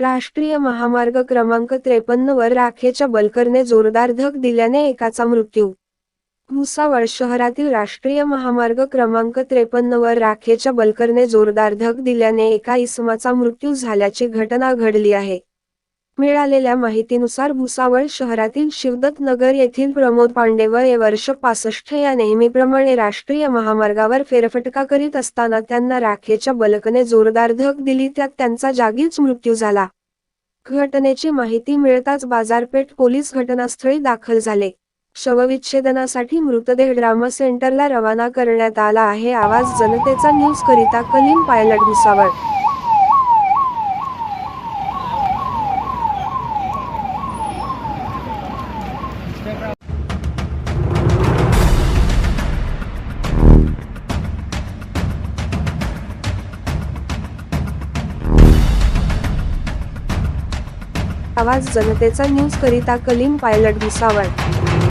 राष्ट्रीय महामार्ग क्रमांक त्रेपन्न वर राखेच्या बलकरने जोरदार धक दिल्याने एकाचा मृत्यू. भुसावळ शहरातील राष्ट्रीय महामार्ग क्रमांक त्रेपन्न वर राखेच्या बलकरने जोरदार धक दिल्याने एका इसमाचा मृत्यू झाल्याची घटना घडली आहे. मिळालेल्या माहितीनुसार भुसावळ शहरातील शिवदत्त नगर येथील प्रमोद पांडेवर हे वर्ष पासष्ट या नेहमीप्रमाणे राष्ट्रीय महामार्गावर फेरफटका करीत असताना त्यांना राखेच्या बलकने जोरदार धक दिली त्यात त्यांचा जागीच मृत्यू झाला. घटनेची माहिती मिळताच बाजारपेठ पोलीस घटनास्थळी दाखल झाले. शवविच्छेदनासाठी मृतदेह ड्रामा सेंटरला रवाना करण्यात आला आहे आवाज जनतेचा न्यूज करिता कलीम पायलट भुसावळ. आवाज जनतेचा न्यूज करिता कलीम पायलट भुसावळ